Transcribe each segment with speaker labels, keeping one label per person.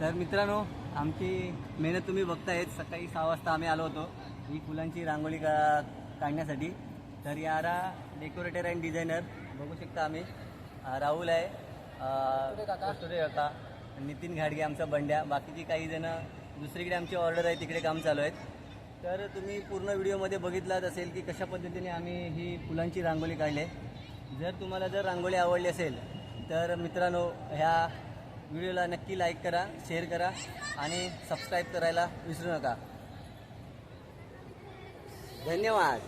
Speaker 1: तर मित्रांनो आमची मेहनत तुम्ही बघतायत. सकाळी सहा वाजता आम्ही आलो होतो ही फुलांची रांगोळी का काढण्यासाठी. तर यारा डेकोरेटर अँड डिझायनर बघू शकता आम्ही. राहुल आहे. कस्तुरे काका. नितीन घाडगे आमचा बंड्या. बाकीची काही जण दुसरीकडे आमची ऑर्डर आहे तिकडे काम चालू आहेत. तर तुम्ही पूर्ण व्हिडिओमध्ये बघितलाच असेल की कशा पद्धतीने आम्ही ही फुलांची रांगोळी काढली आहे. जर तुम्हाला जर रांगोळी आवडली असेल तर मित्रांनो ह्या व्हिडिओला नक्की लाईक करा शेअर करा आणि सबस्क्राईब करायला विसरू नका. धन्यवाद.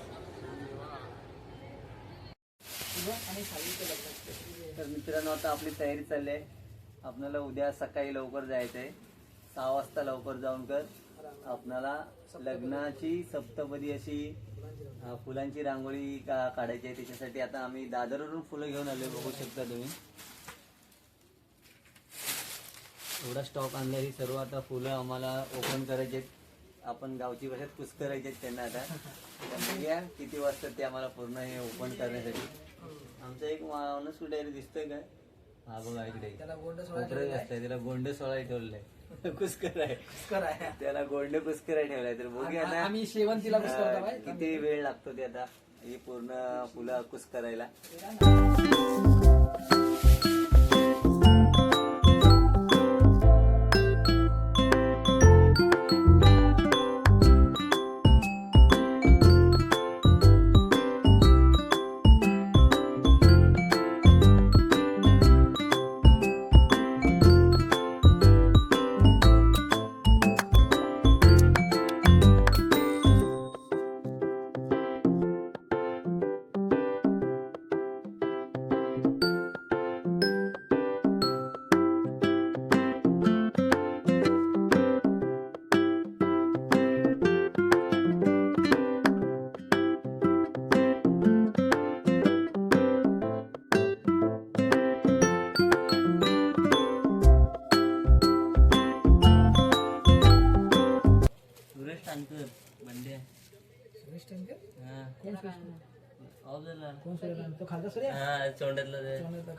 Speaker 1: तर मित्रांनो आता आपली तयारी चालली आहे आपल्याला उद्या सकाळी लवकर जायचं आहे सहा वाजता लवकर जाऊन कर. आपणाला लग्नाची सप्तपदी अशी फुलांची रांगोळी का काढायची आहे त्याच्यासाठी आता आम्ही दादरवरून फुलं घेऊन आलो बघू शकता तुम्ही. एवढा स्टॉक आणला ही सर्व आता फुलं आम्हाला ओपन करायचे आपण गावची भाषेत कुस करायचे त्यांना आता. बघूया किती वाजता ते आम्हाला पूर्ण हे ओपन करण्यासाठी. आमचा एक माणूस कुठे दिसतोय काय हा बघा इकडे. असतंय त्याला गोंड सोळा ठेवलंय. कुस्कर आहे त्याला गोंड कुस्कर ठेवलाय. तर बघूया
Speaker 2: आम्ही शेवंतीला
Speaker 1: किती वेळ लागतो ते आता ही पूर्ण फुलं कुस करायला.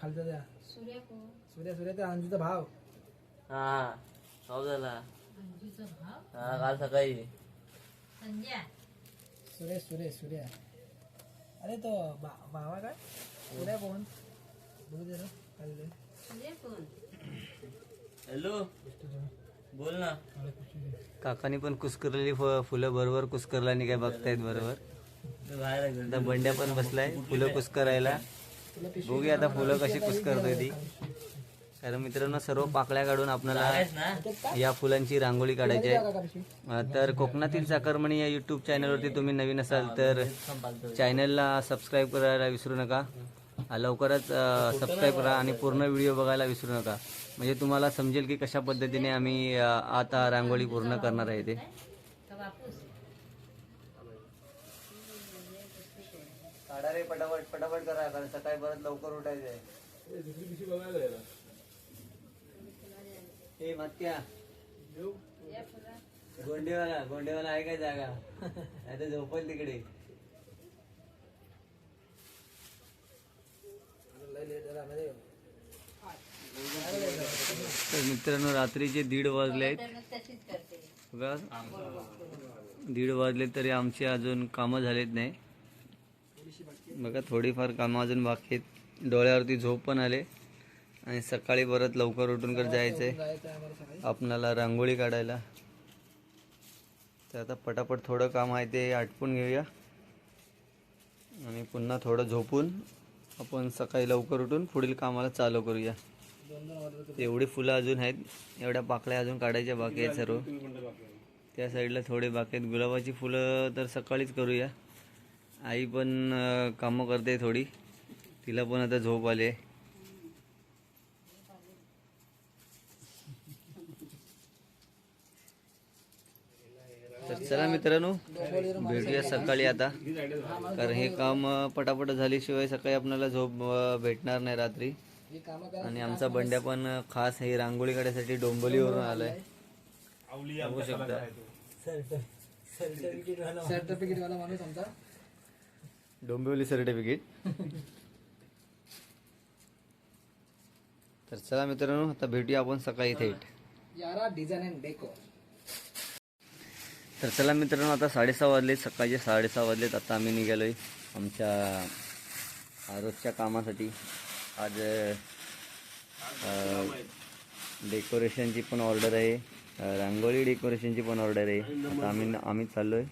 Speaker 2: खालचा त्या
Speaker 3: सूर्या कोण
Speaker 2: सूर्या सूर्या त्या अंजूचा भाव.
Speaker 1: हा ऑफ झाला.
Speaker 3: अंजूचा भाव?
Speaker 1: हा काल सकाळी.
Speaker 3: संजय
Speaker 2: सुरेश सुरेश सूर्या. अरे तो बा- भावा काय? सूर्या कोण? बघू दे ना खाली दे.
Speaker 3: सूर्या कोण?
Speaker 1: हॅलो. बोल ना. काकानी पण कुस्करलेली फ- फुलं बरोबर कुस्करला आणि काय बघतायत बरोबर. आता बंड्या पण बसलाय फुलं कुस्करायला. बघूया आता फुलं कशी कुस्करतोय ती. कारण मित्रांनो सर्व पाकळ्या काढून आपल्याला या फुलांची रांगोळी काढायची आहे. तर कोकणातील चाकरमणी या यूट्यूब चॅनलवरती तुम्ही नवीन असाल तर चॅनलला सबस्क्राईब करायला विसरू नका. लवकरच सबस्क्राईब करा आणि पूर्ण व्हिडिओ बघायला विसरू नका. म्हणजे तुम्हाला समजेल की कशा पद्धतीने आम्ही आता रांगोळी पूर्ण करणार आहे ते.
Speaker 3: का बापूस
Speaker 1: काढा रे पटापट पटापट करा कारण सकाळी परत लवकर उठायचं आहे ए मत्या.
Speaker 3: या फुला
Speaker 1: गोंडेवाला गोंडेवाला आहे काय जागा? तर झोपल तिकडे. तर मित्रांनो रात्रीचे दीड वाजले आहेत. दीड वाजले तरी आमचे अजून कामं झालेत नाही. बघा थोडीफार कामं अजून बाकी आहेत. डोळ्यावरती झोप पण आले. आणि सकाळी परत लवकर उठून कर जायचं आहे आपणाला रांगोळी काढायला. तर आता पटापट थोडं काम आहे ते आटपून घेऊया. आणि पुन्हा थोडं झोपून आपण सकाळी लवकर उठून पुढील कामाला चालू करूया. एवढी फुलं अजून आहेत. एवढ्या पाकळ्या अजून काढायच्या बाकी आहेत सर्व. त्या साईडला थोडे बाकी आहेत. गुलाबाची फुलं तर सकाळीच करूया. आई पण कामं करते थोडी. तिला पण आता झोप आली आहे. तर चला मित्रांनो भेटूया सकाळी आता. कारण हे काम पटापट झाल्याशिवाय सकाळी आपल्याला झोप भेटणार नाही रात्री. आणि आमचा बंड्या पण खास हे रांगोळी काढायसाठी डोंबोलीवरून आलाय. बघू शकता.
Speaker 2: सर्टिफिकेट वाला माणूस आमचा.
Speaker 1: डोंबिवली सर्टिफिकेट. तर चला मित्रांनो आता भेटूया आपण सकाळी थेट.
Speaker 2: यारा डिझाईन अँड
Speaker 1: तर चला मित्रांनो आता साडेसहा वाजलेत सकाळचे साडेसहा वाजलेत. आता आम्ही निघालोय आमच्या अ, रोजच्या कामासाठी. आज डेकोरेशनची पण ऑर्डर आहे. रांगोळी डेकोरेशनची पण ऑर्डर आहे. आता आम्ही आम्ही चाललोय.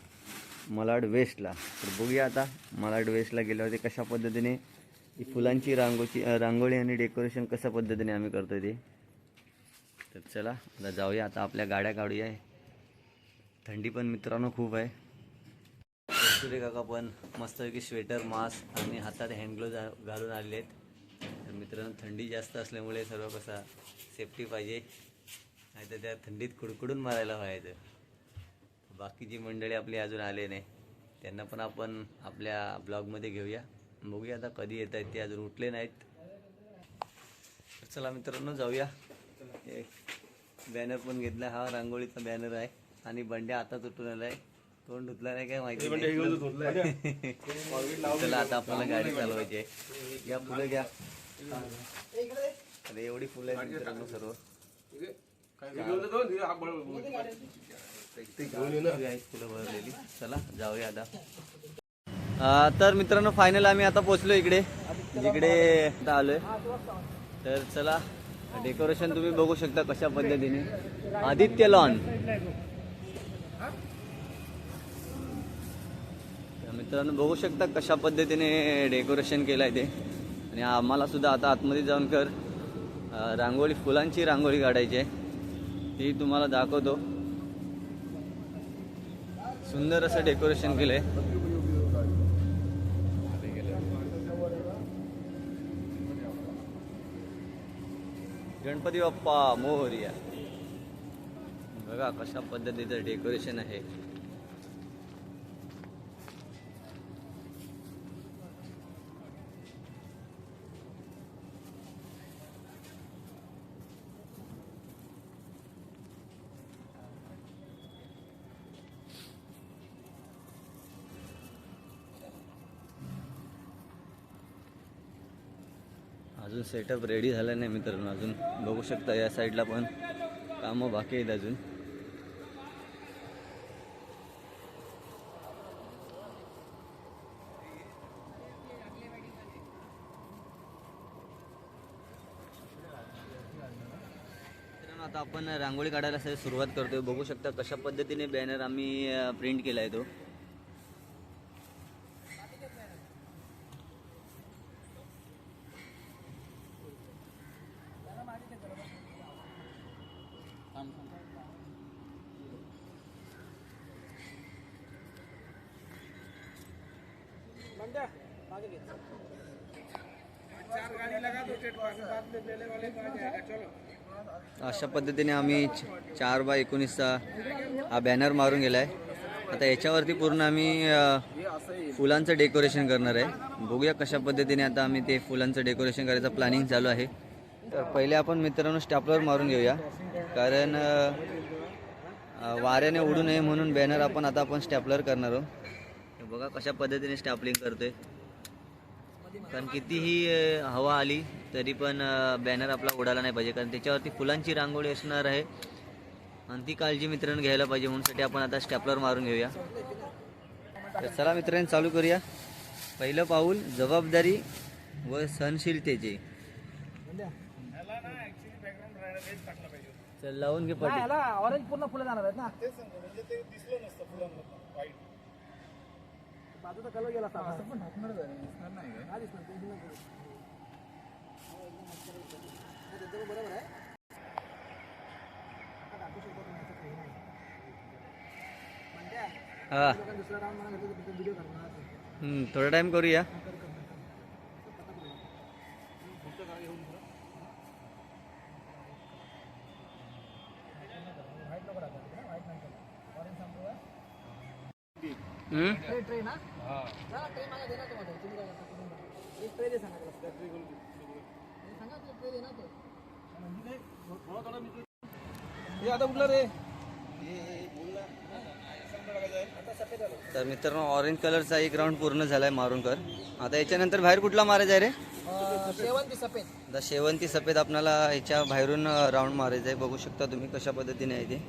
Speaker 1: मलाड वेस्टला. तर बघूया आता मलाड वेस्टला गेल्यावरती कशा पद्धतीने फुलांची रांगोची रांगोळी आणि डेकोरेशन कशा पद्धतीने आम्ही करतो ते. तर चला आता जाऊया आता आपल्या गाड्या काढूया. थंडी पण मित्रांनो खूप आहे. कस्तुरी काका पण मस्तपैकी स्वेटर मास्क आणि हातात हँडग्लोज घालून आलेले आहेत तर मित्रांनो थंडी जास्त असल्यामुळे सर्व कसा सेफ्टी पाहिजे. नाही तर त्या थंडीत कुडकुडून मारायला व्हायचं. बाकीची मंडळी आपली अजून आले नाही त्यांना पण आपण आपल्या ब्लॉगमध्ये घेऊया. बघूया आता कधी येत आहेत ते अजून उठले नाहीत. चला मित्रांनो जाऊया. बॅनर पण घेतला हा रांगोळीचा बॅनर आहे. आणि बंड्या आता तुटून आलाय. तोंड धुतला नाही काय माहिती. चला आता आपल्याला गाडी चालवायची आहे. या फुलं घ्या. अरे एवढी फुलं आहेत मित्रांनो सर्व. भरलेली चला जाऊया आता. तर मित्रांनो फायनल आम्ही आता पोहोचलो इकडे. जिकडे आता आलोय. तर चला डेकोरेशन तुम्ही बघू शकता कशा पद्धतीने. आदित्य लॉन मित्रांनो बघू शकता कशा पद्धतीने डेकोरेशन केलं आहे ते. आणि आम्हाला सुद्धा आता आतमध्ये जाऊन कर. रांगोळी फुलांची रांगोळी काढायची आहे. ती तुम्हाला दाखवतो. सुंदर असं डेकोरेशन केलंय. गणपती बाप्पा मोहरिया. बघा कशा पद्धतीचं डेकोरेशन आहे. अजून सेटअप रेडी झाला नाही मित्रांनो. अजून बघू शकता या साईडला पण कामं बाकी आहेत अजून. आता आपण रांगोळी काढायला सुरुवात करतोय. बघू शकता कशा पद्धतीने बॅनर आम्ही प्रिंट केला आहे तो. अशा पद्धतीने आम्ही च- चार बाय एकोणीसचा हा बॅनर मारून गेला आहे आता याच्यावरती पूर्ण आम्ही फुलांचं डेकोरेशन करणार आहे. बघूया कशा पद्धतीने आता आम्ही ते फुलांचं डेकोरेशन करायचं प्लॅनिंग चालू आहे. तर पहिले आपण मित्रांनो स्टॅपलर मारून घेऊया. कारण वाऱ्याने उडू नये म्हणून बॅनर आपण आता आपण स्टॅपलर करणार आहोत. बघा कशा पद्धतीने स्टॅपलिंग करतोय. कारण कितीही हवा आली तरी पण बॅनर आपला उडाला नाही पाहिजे. कारण त्याच्यावरती फुलांची रांगोळी असणार आहे. आणि ती काळजी मित्रांनो घ्यायला पाहिजे. म्हणून साठी आपण आता स्टॅपलर मारून घेऊया. तर चला मित्रांनो चालू करूया. पहिलं पाऊल जबाबदारी व सहनशीलतेचे. चल लावून घे
Speaker 2: याला ऑरेंज पूर्ण फुलं जाणार आहेत ना. बाजूचा कलर गेला असं पण नाही बरोबर आहे
Speaker 1: हा
Speaker 2: मला
Speaker 1: थोडा टाइम करूया
Speaker 2: कर, कर, कर. पता पडला. पुढचं गाव घेऊन पुढं. हे आता कुठलं रे.
Speaker 1: तर मित्रांनो ऑरेंज कलरचा एक राऊंड पूर्ण झालाय मारून कर आता याच्यानंतर बाहेर कुठला मारायचा आहे रे?
Speaker 2: शेवंती सफेद.
Speaker 1: आता शेवंती सफेद आपल्याला ह्याच्या बाहेरून राऊंड मारायचा आहे. बघू शकता तुम्ही कशा पद्धतीने आहे ते.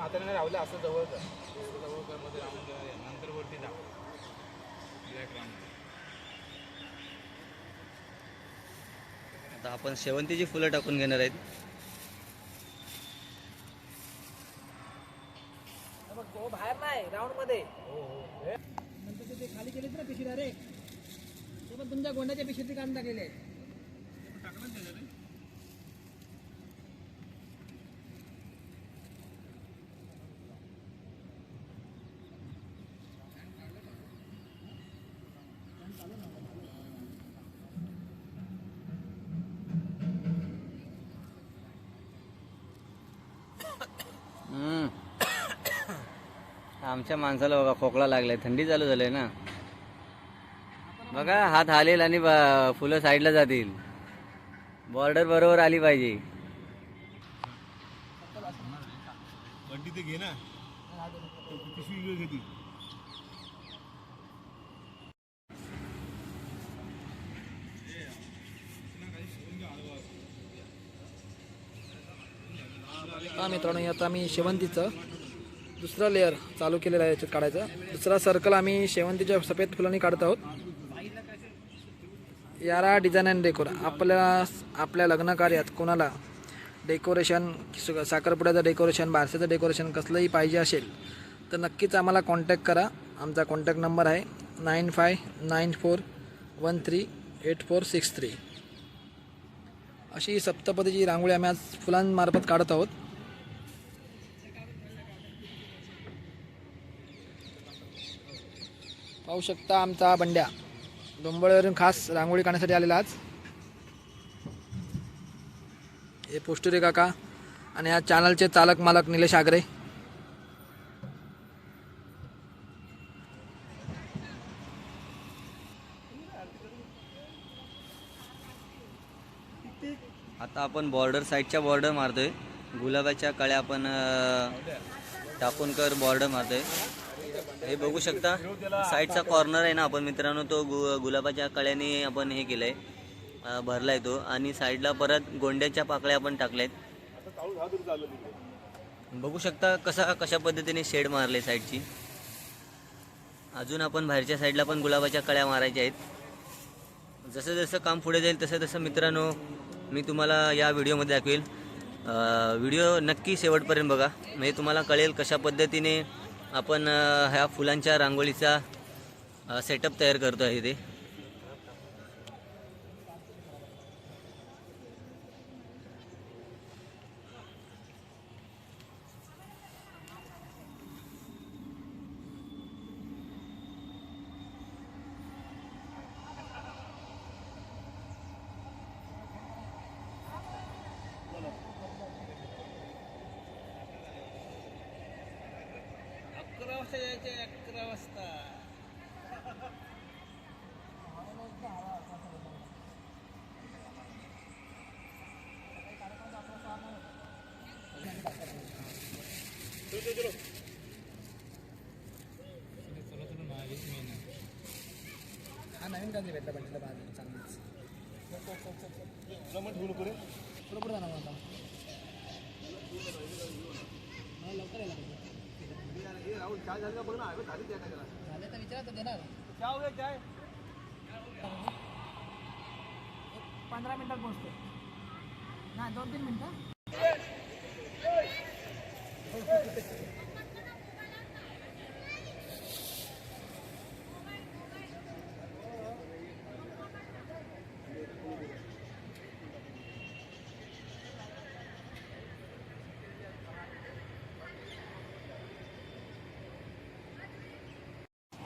Speaker 4: हाताने राहुले असं जवळ कर जवळ कर मध्ये राहून घ्या. नंतर वरती जा ब्लॅक राऊंड
Speaker 1: आता आपण शेवंतीची फुलं टाकून घेणार आहेत.
Speaker 2: हे बाहेर नाही राऊंडमध्ये. नंतर ते- ते खाली केलेत ना पिशवी रे ते पण तुमच्या गोंड्याच्या पिशवीत काढून टाकलेले आहेत.
Speaker 1: आमच्या माणसाला बघा खोकला लागलाय. थंडी चालू झालंय ना. बघा हात हालेल आणि ब- फुलं साईडला जातील. बॉर्डर बरोबर आली पाहिजे.
Speaker 4: ते घे ना.
Speaker 2: हा मित्रांनो आता आम्ही शेवंतीचं दुसरा लेअर चालू केलेला आहे याच्यात काढायचं. दुसरा सर्कल आम्ही शेवंतीच्या सफेद फुलांनी काढत आहोत. यारा डिझाईन अँड डेकोर आपल्या आपल्या लग्न कार्यात कोणाला डेकोरेशन साखरपुड्याचं डेकोरेशन बारशाचं डेकोरेशन कसलंही पाहिजे असेल तर नक्कीच आम्हाला कॉन्टॅक्ट करा. आमचा कॉन्टॅक्ट नंबर आहे nine five nine four one three eight four six three अशी सप्तपदीची रांगोळी आम्ही आज फुलांमार्फत काढत आहोत. पाहू शकता आमचा बंड्या. डोंबळवरून खास रांगोळी काढण्यासाठी आलेला आज. हे पोस्टुरे काका. आणि या चॅनलचे चालक मालक निलेश आगरे.
Speaker 1: आता आपण बॉर्डर साईडच्या बॉर्डर मारतोय. गुलाबाच्या कळ्या आपण टाकून कर बॉर्डर मारतोय. हे बघू शकता साईडचा कॉर्नर आहे ना आपण मित्रांनो तो गु गुलाबाच्या कळ्याने आपण हे केलंय. भरला भरलाय तो आणि साईडला परत गोंड्याच्या पाकळ्या आपण टाकल्यात. बघू शकता कसा कशा पद्धतीने शेड मारले साईडची. अजून आपण बाहेरच्या साईडला पण गुलाबाच्या कळ्या मारायच्या आहेत. जसं जसं काम पुढे जाईल तसं तसं मित्रांनो मी तुम्हाला या व्हिडिओमध्ये दाखवेल. व्हिडिओ नक्की शेवटपर्यंत बघा. म्हणजे तुम्हाला कळेल कशा पद्धतीने आपण ह्या फुलांच्या रांगोळीचा सेटअप तयार करतो आहे ते
Speaker 2: हा गांधी भेटला बंटीला बाहेर चांगलीच.
Speaker 4: मग ठेवू रे.
Speaker 2: पुढं पुढं जाणार आता. लवकर यायला पाहिजे. झाले तर विचारा तर देणार. एक पंधरा मिनिटात पोहोचतो. नाही दोन तीन मिनिटं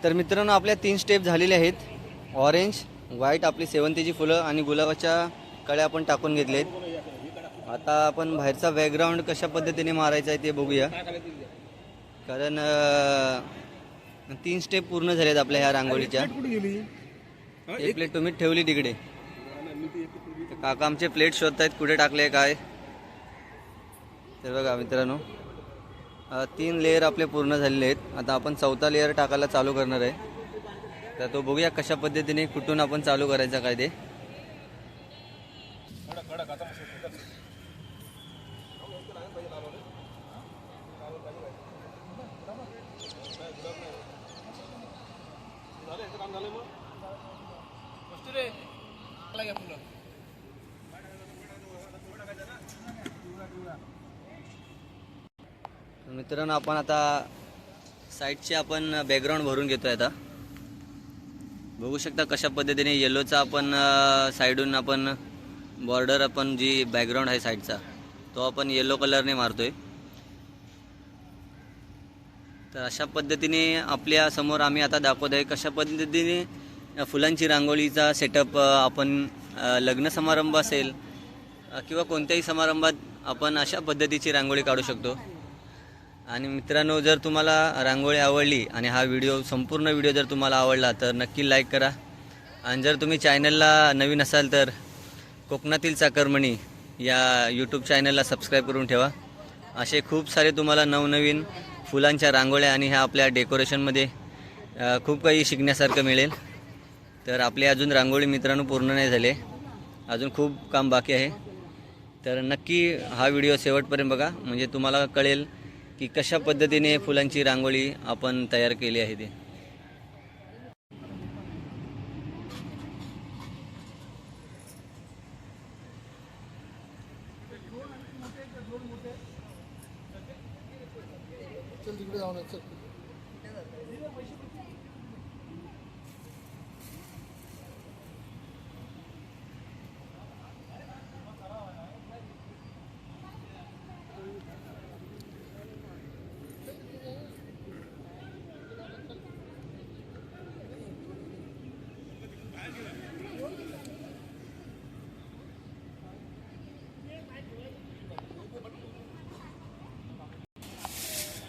Speaker 1: तर मित्रांनो आपल्या तीन स्टेप झालेले आहेत. ऑरेंज व्हाईट आपली सेवंतीची फुलं आणि गुलाबाच्या कळ्या आपण टाकून घेतलेत आता आपण बाहेरचा बॅकग्राऊंड कशा पद्धतीने मारायचा आहे ते बघूया. कारण तीन स्टेप पूर्ण झालेत आपल्या ह्या रांगोळीच्या. एक प्लेट तुम्ही ठेवली तिकडे. काका आमचे प्लेट शोधतायत कुठे टाकले काय? तर बघा मित्रांनो. तीन लेअर आपले पूर्ण झालेले आहेत. आता आपण चौथा लेअर टाकायला चालू करणार आहे. तर तो बघूया कशा पद्धतीने कुठून आपण चालू करायचा काय ते तर मित्रांनो आपण आता साईडचे आपण बॅकग्राऊंड भरून घेतोय आता. बघू शकता कशा पद्धतीने येलोचा आपण साईडहून साईडून आपण बॉर्डर आपण जी बॅकग्राऊंड आहे साईडचा तो आपण येलो कलरने मारतोय. तर अशा पद्धतीने आपल्यासमोर आम्ही आता दाखवत आहे कशा पद्धतीने फुलांची रांगोळीचा सेटअप आपण लग्न समारंभ असेल किंवा कोणत्याही समारंभात आपण अशा पद्धतीची रांगोळी काढू शकतो. आणि मित्रांनो जर तुम्हाला रांगोळी आवडली आणि हा व्हिडिओ संपूर्ण व्हिडिओ जर तुम्हाला आवडला तर नक्की लाईक करा. आणि जर तुम्ही चॅनलला नवीन असाल तर कोकणातील चाकरमणी या यूट्यूब चॅनलला सबस्क्राईब करून ठेवा. असे खूप सारे तुम्हाला नवनवीन फुलांच्या रांगोळ्या आणि ह्या आपल्या डेकोरेशनमध्ये खूप काही शिकण्यासारखं मिळेल. तर आपले अजून रांगोळी मित्रांनो पूर्ण नाही झाले. अजून खूप काम बाकी आहे. तर नक्की हा व्हिडिओ शेवटपर्यंत बघा. म्हणजे तुम्हाला कळेल की कशा पद्धतीने फुलांची रांगोळी आपण तयार केली आहे ते?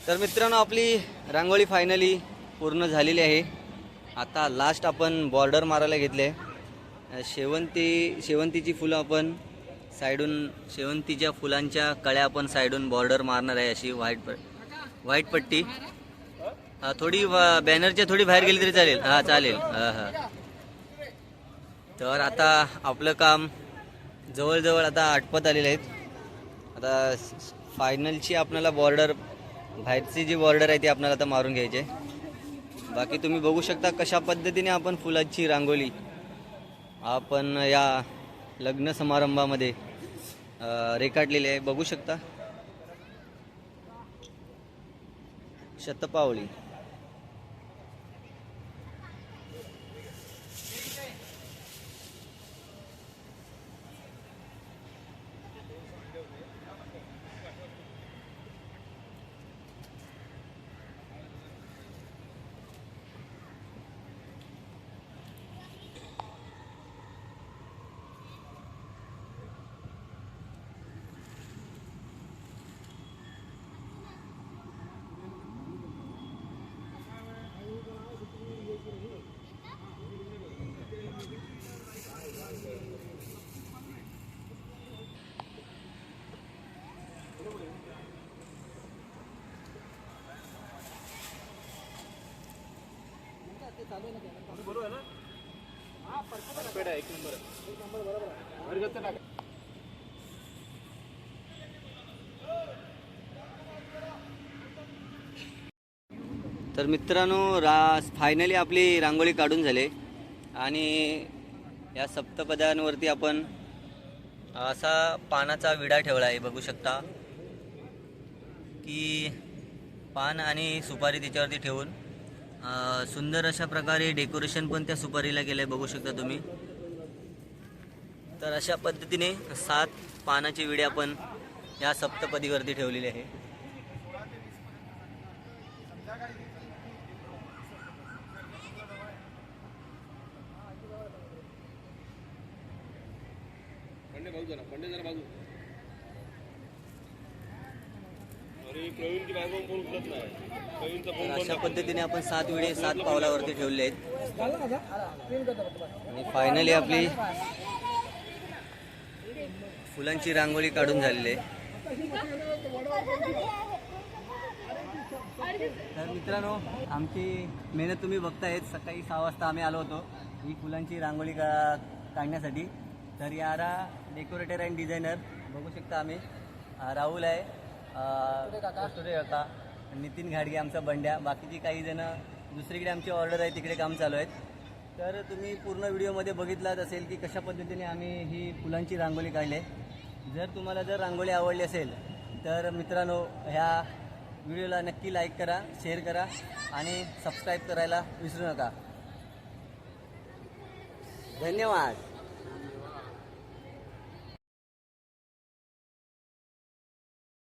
Speaker 1: तर मित्रांनो आपली रांगोळी फायनली पूर्ण झालेली आहे. आता लास्ट आपण बॉर्डर मारायला घेतले. शेवंती शेवंतीची फुलं आपण साईडून शेवंतीच्या फुलांच्या कळ्या आपण साईडून बॉर्डर मारणार आहे अशी व्हाईट प व्हाईट पट्टी. थोडी बॅनरच्या थोडी बाहेर गेली तरी चालेल. हां चालेल. हां हां. तर आता आपलं काम जवळजवळ आता आटपत आलेलं आहेत आता फायनलची आपल्याला बॉर्डर बाहेरची जी बॉर्डर आहे ती आपल्याला आता मारून घ्यायची आहे. बाकी तुम्ही बघू शकता कशा पद्धतीने आपण फुलाची रांगोळी आपण या लग्न समारंभामध्ये रेखाटलेली आहे. बघू शकता. शतपावली.
Speaker 4: आहे एक नंबर आहे. टाका.
Speaker 1: तर मित्रांनो रा फायनली आपली रांगोळी काढून झाले आणि या सप्तपदांवरती आपण असा पानाचा विडा ठेवला आहे बघू शकता की पान आणि सुपारी तिच्यावरती ठेवून सुंदर अशा प्रकारे डेकोरेशन पण त्या सुपारीला केलं आहे बघू शकता तुम्ही. तर अशा पद्धतीने सात पानाची विडे आपण या सप्तपदीवरती ठेवलेली आहे.
Speaker 4: पंडे जरा पंडे जरा बाजू अरे प्रवीणची बायको कोण उचलत नाही
Speaker 1: तर अशा पद्धतीने आपण सात विडे सात पावलावरती ठेवले आहेत. आणि फायनली आपली फुलांची रांगोळी काढून झालेली आहे. तर मित्रांनो आमची मेहनत तुम्ही बघतायत. सकाळी सहा वाजता आम्ही आलो होतो ही फुलांची रांगोळी का काढण्यासाठी. तर यारा डेकोरेटर अँड डिझायनर बघू शकता आम्ही. राहुल आहे. कस्तुरे काका? नितीन घाडगे आमचा बंड्या. बाकीची काही जण दुसरीकडे आमची ऑर्डर आहे तिकडे काम चालू आहेत. तर तुम्ही पूर्ण व्हिडिओमध्ये बघितलाच असेल की कशा पद्धतीने आम्ही ही फुलांची रांगोळी काढली जर तुम्हाला जर रांगोळी आवडली असेल तर मित्रांनो ह्या व्हिडिओला नक्की लाईक करा शेअर करा आणि सबस्क्राईब करायला विसरू नका. धन्यवाद.